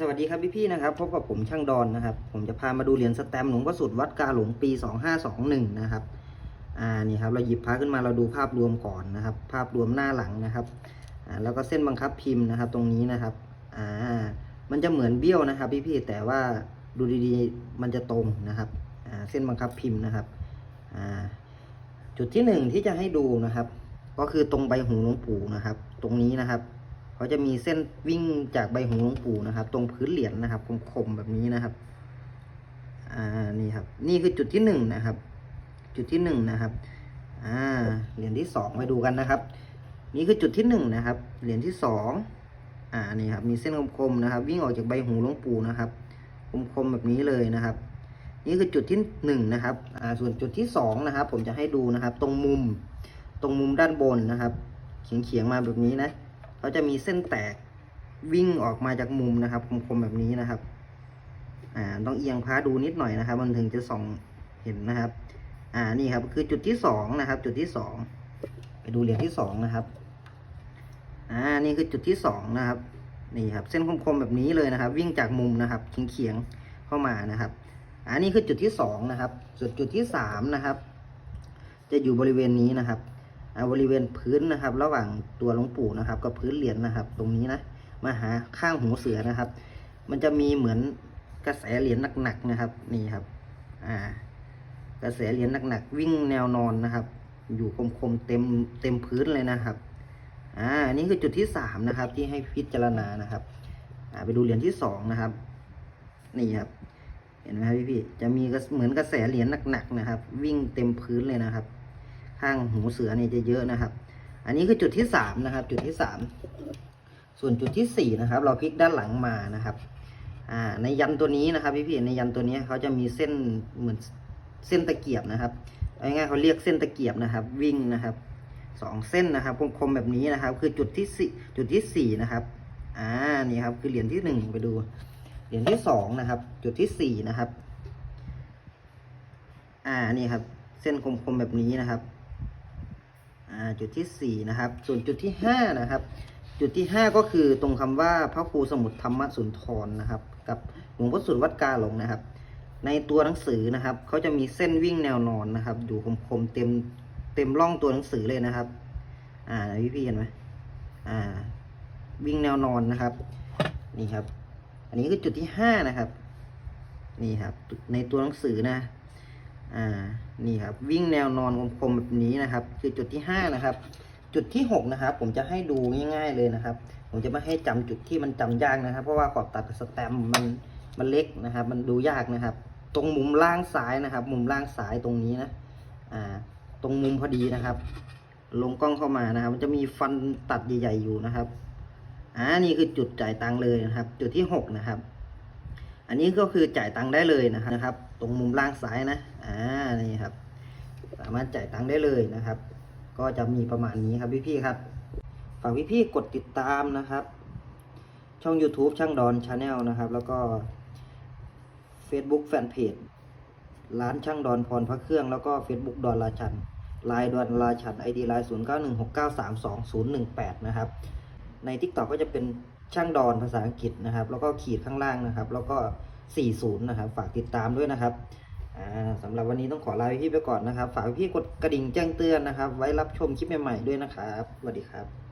สวัสดีครับพี่ๆนะครับพบกับผมช่างดอนนะครับ ผมจะพามาดูเหรียญสแตมป์หลวงพ่อสุดวัดกาหลงปี 2521 นะครับอ่านี่ครับเราหยิบพระขึ้นมาเราดูภาพรวมก่อนนะครับ ภาพรวมหน้าหลังนะครับอ่าแล้วก็เส้นบังคับพิมพ์นะครับ ตรงนี้นะครับอ่ามันจะเหมือนเบี้ยวนะครับพี่ๆแต่ว่าดูดีๆมันจะตรงนะครับอ่าเส้นบังคับพิมพ์นะครับอ่าจุดที่หนึ่งที่จะให้ดูนะครับ ก็คือตรงใบหูหลวงปู่นะครับ ตรงนี้นะครับ เขาจะมีเส้นวิ่งจากใบหูหลวงปู่นะครับ ตรงพื้นเหรียญนะครับคมๆแบบนี้นะครับ อ่านี่ครับ นี่คือจุดที่หนึ่งนะครับ จุดที่หนึ่งนะครับ อ่าเหรียญที่สองไปดูกันนะครับ นี่คือจุดที่หนึ่งนะครับ เหรียญที่สองอ่านี่ครับ มีเส้นคมๆนะครับ วิ่งออกจากใบหูหลวงปู่นะครับคมๆแบบนี้เลยนะครับ นี่คือจุดที่หนึ่งนะครับ อ่าส่วนจุดที่สองนะครับ ผมจะให้ดูนะครับ ตรงมุม ตรงมุมด้านบนนะครับ เฉียงๆมาแบบนี้นะ เขาจะมีเส้นแตกวิ่งออกมาจากมุมนะครับ คมๆแบบนี้นะครับ อ่าต้องเอียงพาดูนิดหน่อยนะครับ มันถึงจะส่องเห็นนะครับ อ่านี่ครับคือจุดที่สองนะครับ จุดที่สองไปดูเหรียญที่สองนะครับ อ่านี่คือจุดที่สองนะครับนี่ครับ เส้นคมๆแบบนี้เลยนะครับ วิ่งจากมุมนะครับเฉียงๆเข้ามานะครับอันนี้คือจุดที่สองนะครับ ส่วนจุดที่สามนะครับ จะอยู่บริเวณนี้นะครับ บริเวณพื้นนะครับ ระหว่างตัวหลวงปู่นะครับ กับพื้นเหรียญนะครับ ตรงนี้นะมาหาข้างหูเสือนะครับ มันจะมีเหมือนกระแสเหรียญหนักๆนะครับ นี่ครับ อ่า กระแสเหรียญหนักๆวิ่งแนวนอนนะครับ อยู่คมๆเต็มเต็มพื้นเลยนะครับ อ่านี่คือจุดที่สามนะครับ ที่ให้พิจารณานะครับ อ่าไปดูเหรียญที่สองนะครับ นี่ครับ เห็นไหมครับพี่ๆจะมีเหมือนกระแสเหรียญหนักๆนะครับ วิ่งเต็มพื้นเลยนะครับ ข้างหูเสือเนี่ยจะเยอะนะครับ อันนี้คือจุดที่สามนะครับ จุดที่สามส่วนจุดที่สี่นะครับ เราพลิกด้านหลังมานะครับ อ่า ในยันตัวนี้นะครับพี่พี่ในยันตัวนี้เขาจะมีเส้นเหมือนเส้นตะเกียบนะครับง่ายๆเขาเรียกเส้นตะเกียบนะครับ วิ่งนะครับสองเส้นนะครับคมๆแบบนี้นะครับ คือจุดที่สี่จุดที่สี่นะครับ อ่านี่ครับ คือเหรียญที่หนึ่งไปดูเหรียญที่สองนะครับ จุดที่สี่นะครับ อ่านี่ครับ เส้นคมๆแบบนี้นะครับ จุดที่สี่นะครับ ส่วนจุดที่ห้านะครับ จุดที่ห้าก็คือตรงคำว่าพระครูสมุทรธรรมสุนทรนะครับ กับหลวงพ่อสุดวัดกาหลงนะครับ ในตัวหนังสือนะครับเขาจะมีเส้นวิ่งแนวนอนนะครับ อยู่คมๆเต็มเต็มร่องตัวหนังสือเลยนะครับ อ่าพี่พี่ๆเห็นไหมอ่า วิ่งแนวนอนนะครับ นี่ครับ อันนี้คือจุดที่ห้านะครับ นี่ครับ ในตัวหนังสือนะ อ่านี่ครับวิ่งแนวนอนคมๆแบบนี้นะครับ คือจุดที่ห้านะครับ จุดที่หกนะครับ ผมจะให้ดูง่ายๆเลยนะครับ ผมจะไม่ให้จำจุดที่มันจำยากนะครับ เพราะว่าขอบตัดสแตมมันมันเล็กนะครับ มันดูยากนะครับ ตรงมุมล่างซ้ายนะครับ มุมล่างซ้ายตรงนี้นะอ่าตรงมุมพอดีนะครับ ลงกล้องเข้ามานะครับ มันจะมีฟันตัดใหญ่ๆอยู่นะครับอ่านี่คือจุดจ่ายตังค์เลยนะครับ จุดที่หกนะครับ อันนี้ก็คือจ่ายตังค์ได้เลยนะครับ ตรงมุมล่างซ้ายนะ อ่า นี่ครับ สามารถจ่ายตังค์ได้เลยนะครับ ก็จะมีประมาณนี้ครับพี่ๆครับ ฝากพี่ๆกดติดตามนะครับ ช่อง YouTube ช่างดอนชาแนลนะครับ แล้วก็ Facebook Fanpage ร้านช่างดอนพรพระเครื่อง แล้วก็ Facebook ดอนราชันไลน์ดอนราชัน ID ไลน์0 9 1 6 9 3 2 0 1 8นะครับ ใน TikTok ก็จะเป็นช่างดอนภาษาอังกฤษนะครับ แล้วก็ขีดข้างล่างนะครับ แล้วก็ 40 นะครับ ฝากติดตามด้วยนะครับสำหรับวันนี้ต้องขอลาพี่ไปก่อนนะครับ ฝากพี่กดกระดิ่งแจ้งเตือนนะครับ ไว้รับชมคลิปใหม่ๆด้วยนะครับสวัสดีครับ